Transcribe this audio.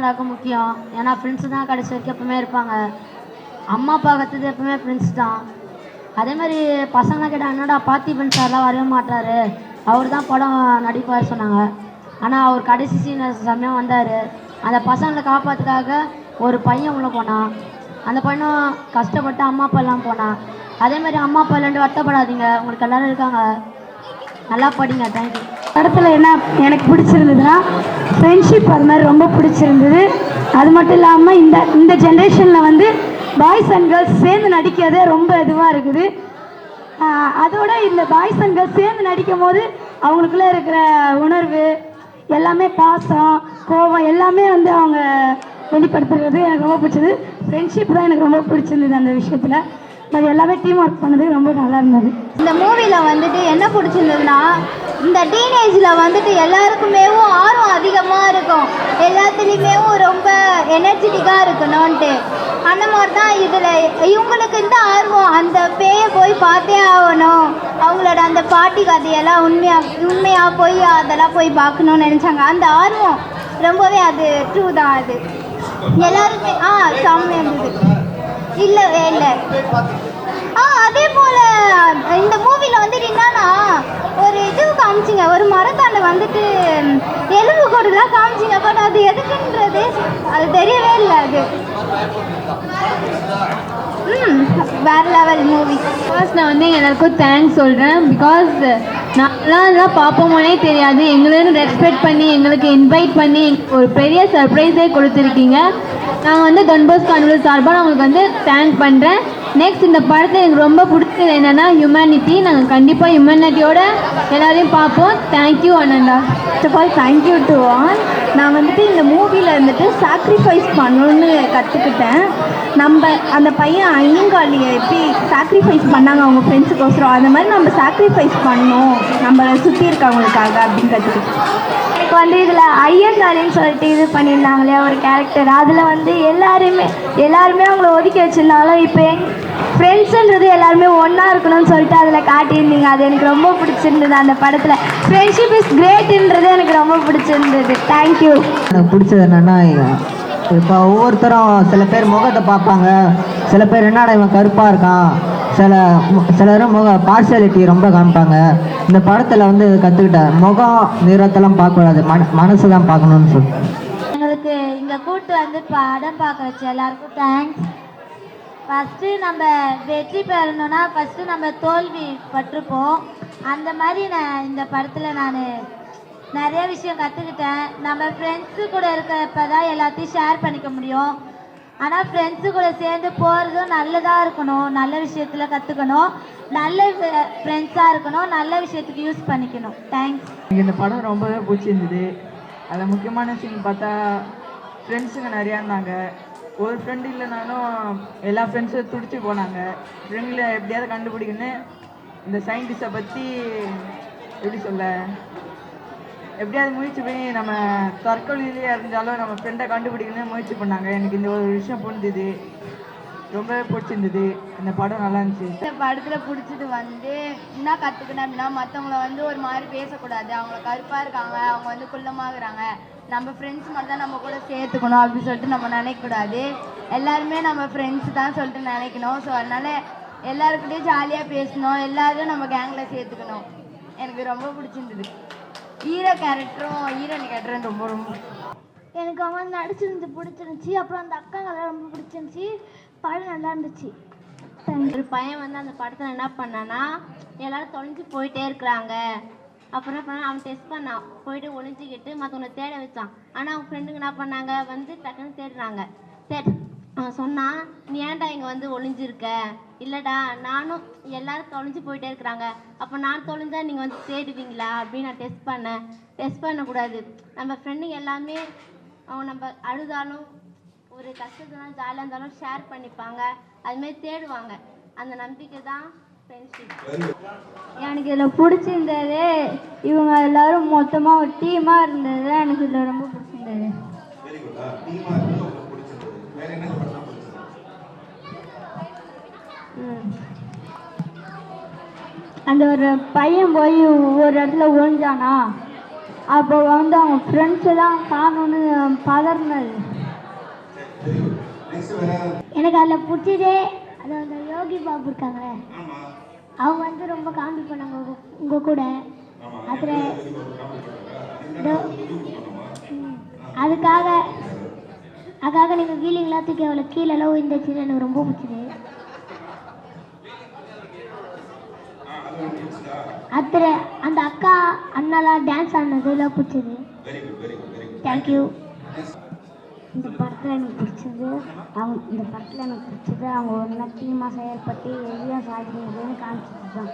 எல்லாருக்கும் முக்கியம். ஏன்னா ஃப்ரெண்ட்ஸு தான் கடைசி வரைக்கும் எப்பவுமே இருப்பாங்க. அம்மா அப்பா கற்றுது எப்பவுமே ஃப்ரெண்ட்ஸ் தான். அதே மாதிரி பசங்க கேட்டால் என்னடா பார்த்திபன் சார்லாம் வரவே மாட்டாரு அவர் தான் படம் நடிப்பார் சொன்னாங்க. ஆனால் அவர் கடைசி சீன் சமயம் வந்தார். அந்த பசங்களை காப்பாற்றுக்காக ஒரு பையன் உள்ளே போனான். அந்த பையனும் கஷ்டப்பட்டு அம்மா அப்பா எல்லாம் போனான். அதே மாதிரி அம்மா அப்பா இல்லாண்டு வருத்தப்படாதீங்க. உங்களுக்கு எல்லோரும் இருக்காங்க. நல்லா படிங்க தேங்க்யூ படத்தில் என்ன எனக்கு பிடிச்சிருந்ததுன்னா ஃப்ரெண்ட்ஷிப் அது மாதிரி ரொம்ப பிடிச்சிருந்தது. அது மட்டும் இல்லாமல் இந்த இந்த ஜென்ரேஷனில் வந்து பாய்ஸ் அண்ட் கேர்ள்ஸ் சேர்ந்து நடிக்கிறதே ரொம்ப இதுவாக இருக்குது. அதோட இந்த பாய்ஸ் அண்ட் கேர்ள்ஸ் சேர்ந்து நடிக்கும் போது அவங்களுக்குள்ள இருக்கிற உணர்வு எல்லாமே பாசம் கோபம் எல்லாமே வந்து அவங்க வெளிப்படுத்துறது எனக்கு ரொம்ப பிடிச்சது. ஃப்ரெண்ட்ஷிப் தான் எனக்கு ரொம்ப பிடிச்சிருந்தது அந்த விஷயத்தில். அது எல்லாமே டீம் ஒர்க் பண்ணது ரொம்ப நல்லா இருந்தது. இந்த மூவியில் வந்துட்டு என்ன பிடிச்சிருந்ததுன்னா இந்த டீனேஜில் வந்துட்டு எல்லாருக்குமே ஆர்வம் அதிகமாக இருக்கும். எல்லாத்துலேயுமே ரொம்ப எனர்ஜெட்டிக்காக இருக்கணும்ன்ட்டு. அந்த மாதிரி தான் இதில் இவங்களுக்கு இந்த ஆர்வம் அந்த பேயை போய் பார்த்தே ஆகணும். அவங்களோட அந்த பாட்டி கதையெல்லாம் உண்மையாக உண்மையாக போய் அதெல்லாம் போய் பார்க்கணும்னு நினச்சாங்க. அந்த ஆர்வம் ரொம்பவே அது ட்ரூ தான் அது. எல்லாருமே ஆ செம்மையாக இருந்தது. இல்லவே இல்லை. ஆ அதே போல் இந்த மூவியில் வந்துட்டு என்னன்னா ஒரு இது காமிச்சிங்க. ஒரு மரத்தாண்ட வந்துட்டு எலும்பு கூடுலாம் காமிச்சிங்க. பட் அது எதுக்குன்றது அது தெரியவே இல்லை அது. ம் வேற லெவல் மூவி ஃபர்ஸ்ட் நான் வந்து எல்லாருக்கும் தேங்க்ஸ் சொல்கிறேன் பிகாஸ் நான்லாம் எல்லாம் பார்ப்போமோனே தெரியாது. எங்களுன்னு ரெஸ்பெக்ட் பண்ணி எங்களுக்கு இன்வைட் பண்ணி ஒரு பெரிய சர்ப்ரைஸே கொடுத்துருக்கீங்க. நான் வந்து கன்போஸ் கான்வெல் சார்பாக நான் உங்களுக்கு வந்து தேங்க் பண்ணுறேன் நெக்ஸ்ட் இந்த படத்தை எனக்கு ரொம்ப பிடிச்சது என்னென்னா ஹியூமனிட்டி நாங்கள் கண்டிப்பாக ஹியூமனிட்டியோட எல்லாரையும் பார்ப்போம். Thank you Ananda first of all thank you to all நான் வந்துட்டு இந்த மூவியில் இருந்துட்டு சாக்ரிஃபைஸ் பண்ணணும்னு கற்றுக்கிட்டேன் நம்ம அந்த பையன் ஐயங்காளியை எப்படி சாக்ரிஃபைஸ் பண்ணாங்க அவங்க ஃப்ரெண்ட்ஸுக்கோசரம் அந்த மாதிரி நம்ம சாக்ரிஃபைஸ் பண்ணணும். நம்மளை சுற்றி இருக்கவங்களுக்காக அப்படின்னு கற்றுக்கிட்டேன் எனக்கு வந்து இதில் ஐயங்காரின்னு சொல்லிட்டு இது பண்ணியிருந்தாங்களே ஒரு கேரக்டர் அதில் வந்து எல்லாருமே எல்லாருமே அவங்கள ஒதுக்கி வச்சுருந்தாலும் இப்போ எங் ஃப்ரெண்ட்ஸுன்றது எல்லாருமே ஒன்றா இருக்கணும்னு சொல்லிட்டு அதில் காட்டியிருந்தீங்க. அது எனக்கு ரொம்ப பிடிச்சிருந்தது அந்த படத்தில். ஃப்ரெண்ட்ஷிப் இஸ் கிரேட்டுன்றது எனக்கு ரொம்ப பிடிச்சிருந்தது. தேங்க்யூ எனக்கு பிடிச்சது என்னென்னா இப்போ ஒவ்வொருத்தரும் சில பேர் முகத்தை பார்ப்பாங்க. சில பேர் என்னடா இவன் கருப்பாக இருக்கான்? சில மு- சிலரும் முக பார்சியாலிட்டி ரொம்ப காமிப்பாங்க. இந்த படத்தில் வந்து கற்றுக்கிட்டேன் முகம் நிறத்தெல்லாம் பார்க்கக்கூடாது. மன மனசு தான் பார்க்கணும்னு சொல்லிட்டு எங்களுக்கு இங்கே கூட்டு வந்து படம் பார்க்க வச்சு எல்லாருக்கும் தேங்க்ஸ் ஃபஸ்ட்டு நம்ம வெற்றி பெறணும்னா ஃபஸ்ட்டு நம்ம தோல்வி பட்டிருப்போம். அந்த மாதிரி நான் இந்த படத்தில் நான் நிறைய விஷயம் கற்றுக்கிட்டேன் நம்ம ஃப்ரெண்ட்ஸு கூட இருக்கிறப்ப தான் எல்லாத்தையும் ஷேர் பண்ணிக்க முடியும். ஆனால் ஃப்ரெண்ட்ஸு கூட சேர்ந்து போகிறதும் நல்லதாக இருக்கணும். நல்ல விஷயத்தில் கற்றுக்கணும் நல்ல ஃப்ரெண்ட்ஸாக இருக்கணும். நல்ல விஷயத்துக்கு யூஸ் பண்ணிக்கணும். தேங்க்ஸ் எனக்கு இந்த படம் ரொம்பவே பிடிச்சிருந்தது. அதில் முக்கியமான சீன் பார்த்தா ஃப்ரெண்ட்ஸுங்க நிறையா இருந்தாங்க. ஒரு ஃப்ரெண்டு இல்லைனாலும் எல்லா ஃப்ரெண்ட்ஸும் துடிச்சு போனாங்க. ஃப்ரெண்டில் எப்படியாவது கண்டுபிடிக்கணும்னு இந்த சயின்டிஸ்ட்டை பற்றி எப்படி சொல்ல? எப்படியாவது முயற்சி பண்ணி நம்ம தற்கொலையிலேயே இருந்தாலும் நம்ம ஃப்ரெண்டை கண்டுபிடிக்கணும்னு முயற்சி பண்ணாங்க. எனக்கு இந்த ஒரு விஷயம் புரிஞ்சுது. ரொம்பவே பிடிச்சிருந்தது. இந்த படம் நல்லா இருந்துச்சு. இந்த படத்தில் பிடிச்சது வந்து என்ன கற்றுக்கினேன் அப்படின்னா மற்றவங்கள வந்து ஒரு மாதிரி பேசக்கூடாது. அவங்க கருப்பாக இருக்காங்க அவங்க வந்து குள்ளமாகறாங்க. நம்ம ஃப்ரெண்ட்ஸ் மட்டும் தான் நம்ம கூட சேர்த்துக்கணும் அப்படின்னு சொல்லிட்டு நம்ம நினைக்கக்கூடாது. எல்லாருமே நம்ம ஃப்ரெண்ட்ஸ் தான் சொல்லிட்டு நினைக்கணும். ஸோ அதனால எல்லாருக்கிட்டையும் ஜாலியாக பேசணும். எல்லாரும் நம்ம கேங்கில் சேர்த்துக்கணும். எனக்கு ரொம்ப பிடிச்சிருந்தது. ஹீரோ கேரக்டரும் ஹீரோயின் கேரக்டரும் ரொம்ப ரொம்ப எனக்கு அவன் நடிச்சிருந்து பிடிச்சிருந்துச்சி. அப்புறம் அந்த அக்காங்கெல்லாம் ரொம்ப பிடிச்சிருந்துச்சி. படம் நல்லா இருந்துச்சு. ஒரு பையன் வந்து அந்த படத்தில் என்ன பண்ணான்னா எல்லாரும் தொலைஞ்சு போயிட்டே இருக்கிறாங்க. அப்புறம் என்ன பண்ணா அவன் டெஸ்ட் பண்ணான். போயிட்டு ஒளிஞ்சிக்கிட்டு மற்றவங்களை தேட வச்சான். ஆனால் அவன் ஃப்ரெண்டுங்க என்ன பண்ணாங்க? வந்து டக்குன்னு தேடுறாங்க. தேட். சொன்னான் நீ ஏன்டா இங்கே வந்து ஒளிஞ்சிருக்க? இல்லைடா நானும் எல்லாரும் தொலைஞ்சு போயிட்டே இருக்கிறாங்க. அப்போ நான் தொலைஞ்சா நீங்கள் வந்து தேடுவீங்களா? அப்படின்னு நான் டெஸ்ட் பண்ணேன். டெஸ்ட் பண்ணக்கூடாது. நம்ம ஃப்ரெண்டுங்க எல்லாமே அவன் நம்ம அழுதாலும் ஒரு கஷ்டத்துலாம் ஜாலியாக இருந்தாலும் ஷேர் பண்ணிப்பாங்க. அதுமாரி தேடுவாங்க. அந்த நம்பிக்கை தான் ஃப்ரெண்ட்ஷிப் எனக்கு இதில் பிடிச்சிருந்தது இவங்க எல்லாரும் மொத்தமாக ஒரு டீமாக இருந்தது தான் எனக்கு இதில் ரொம்ப பிடிச்சிருந்தது. அந்த ஒரு பையன் போய் ஒரு இடத்துல ஒழிஞ்சானா அப்போ வந்து அவங்க ஃப்ரெண்ட்ஸ் எல்லாம் காணோன்னு பதறினது. எனக்கு அதில் பிடிச்சதே அது அந்த யோகி பாபு இருக்காங்களே. அவங்க வந்து ரொம்ப காமெடி பண்ணாங்க உங்க உங்கள் கூட. அதில் அதுக்காக அதுக்காக நீங்கள் வீலிங்லாம் தூக்கி அவ்வளோ கீழெல்லாம் விழுந்துச்சு எனக்கு ரொம்ப பிடிச்சது. அதில் அந்த அக்கா அண்ணாலாம் டான்ஸ் ஆடினதுலாம் பிடிச்சது. தேங்க்யூ இந்த படத்தில் எனக்கு பிடிச்சது அவங்க இந்த படத்தில் எனக்கு பிடிச்சது அவங்க ஒன்றா டீமாக செயல்பட்டு எதையும் சாதிக்கிறதுன்னு காமிச்சிட்டு தான்